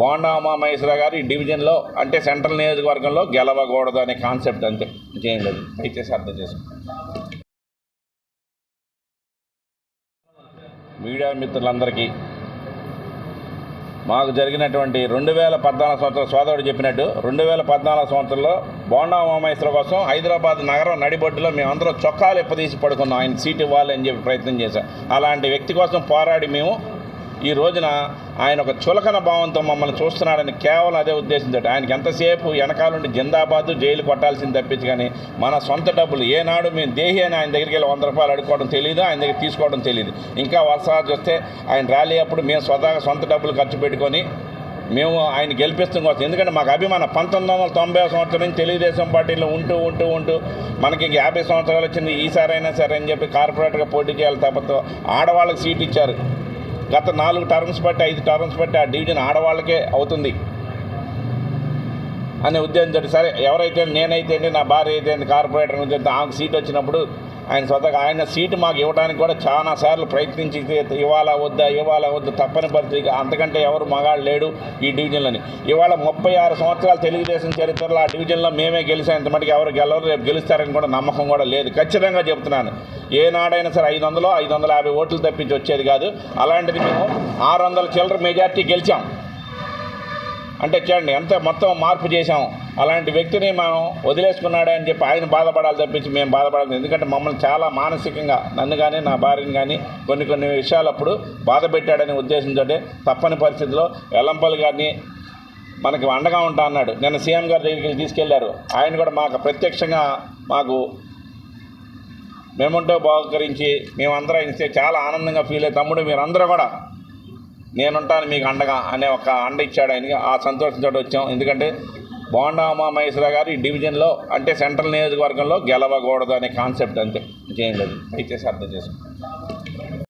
బోండా మహేశ్వర గారు ఈ డివిజన్లో అంటే సెంట్రల్ నియోజకవర్గంలో గెలవకూడదు అనే కాన్సెప్ట్ అంతే. ఇంకేం లేదు. దయచేసి అర్థం చేసుకోండి. మీడియా మిత్రులందరికీ మాకు జరిగినటువంటి రెండు వేల పద్నాలుగు సంవత్సరం సోదరుడు చెప్పినట్టు రెండు వేల పద్నాలుగు సంవత్సరంలో బోండా ఉమామహేశ్వర కోసం హైదరాబాద్ నగరం నడిబొడ్డులో మేమందరం చొక్కాలు ఎప్పదీసి పడుకున్నాం. ఆయన సీట్ ఇవ్వాలని అని చెప్పి ప్రయత్నం చేశాం. అలాంటి వ్యక్తి కోసం పోరాడి మేము ఈ రోజున ఆయన ఒక చులకన భావంతో మమ్మల్ని చూస్తున్నాడని కేవలం అదే ఉద్దేశంతో ఆయనకి ఎంతసేపు వెనకాలండి జిందాబాదు జైలు కొట్టాల్సింది తప్పించి కానీ మన సొంత డబ్బులు ఏనాడు మేము దేహి అని ఆయన దగ్గరికి వెళ్ళి వంద రూపాయలు అడుకోవడం తెలియదు ఆయన దగ్గర తీసుకోవడం తెలియదు ఇంకా వర్షాలు చూస్తే ఆయన ర్యాలీ అప్పుడు మేము స్వతహాగా సొంత డబ్బులు ఖర్చు పెట్టుకొని మేము ఆయన గెలిపిస్తాం కోసం. ఎందుకంటే మాకు అభిమానం పంతొమ్మిది వందల తొంభై సంవత్సరం నుంచి తెలుగుదేశం పార్టీలో ఉంటూ ఉంటూ ఉంటూ మనకి ఇంక యాభై సంవత్సరాలు వచ్చింది. ఈసారైనా సరే అని చెప్పి కార్పొరేటర్గా పోటీ చేయాలి తప్పతో ఆడవాళ్ళకి సీట్ ఇచ్చారు. గత నాలుగు టర్మ్స్ బట్టి ఐదు టర్మ్స్ బట్టి ఆ డివిజన్ ఆడవాళ్ళకే అవుతుంది అనే ఉద్దేశంతో సరే ఎవరైతే నేనైతే నా భార్య అయితే కార్పొరేటర్ ఉద్దేశంతో ఆమెకు సీట్ వచ్చినప్పుడు ఆయన స్వతగా ఆయన సీటు మాకు ఇవ్వడానికి కూడా చాలా సార్లు ప్రయత్నించి ఇవాళ వద్దా ఇవాళ వద్దా తప్పని పరిస్థితి. అంతకంటే ఎవరు మగాడు లేడు ఈ డివిజన్లని. ఇవాళ ముప్పై ఆరు సంవత్సరాలు తెలుగుదేశం చరిత్రలో ఆ డివిజన్లో మేమే గెలిచాం. ఇంత మటుకు ఎవరు గెలవరు రేపు గెలుస్తారని కూడా నమ్మకం కూడా లేదు. ఖచ్చితంగా చెప్తున్నాను. ఏనాడైనా సరే ఐదు వందలు ఐదు వందల యాభై ఓట్లు తప్పించి వచ్చేది కాదు. అలాంటిది మేము ఆరు వందల చిల్లర మెజార్టీ గెలిచాం. అంటే చూడండి ఎంత మొత్తం మార్పు చేశాము అలాంటి వ్యక్తిని మనం వదిలేసుకున్నాడే అని చెప్పి ఆయన బాధపడాలి తప్పించి మేము బాధపడాలి. ఎందుకంటే మమ్మల్ని చాలా మానసికంగా నన్ను కానీ నా భార్యని కానీ కొన్ని కొన్ని విషయాలు అప్పుడు బాధ పెట్టాడనే ఉద్దేశంతో తప్పని పరిస్థితిలో ఎల్లంపల్లి గారిని మనకి అండగా ఉంటా అన్నాడు. నిన్న సీఎం గారి దగ్గరికి తీసుకెళ్ళారు. ఆయన కూడా మాకు ప్రత్యక్షంగా మాకు మేముంటో బహుకరించి మేమందరం ఇస్తే చాలా ఆనందంగా ఫీల్ అయ్యి తమ్ముడు మీరందరూ కూడా నేనుంటాను మీకు అండగా అనే ఒక అండ ఇచ్చాడు ఆయనకి. ఆ సంతోషంతో వచ్చాం. ఎందుకంటే బోండా ఉమామహేశ్వర గారు ఈ డివిజన్లో అంటే సెంట్రల్ నియోజకవర్గంలో గెలవకూడదు అనే కాన్సెప్ట్ అంతే. ఇంకేం లేదు. దయచేసి అర్థం చేసుకోండి.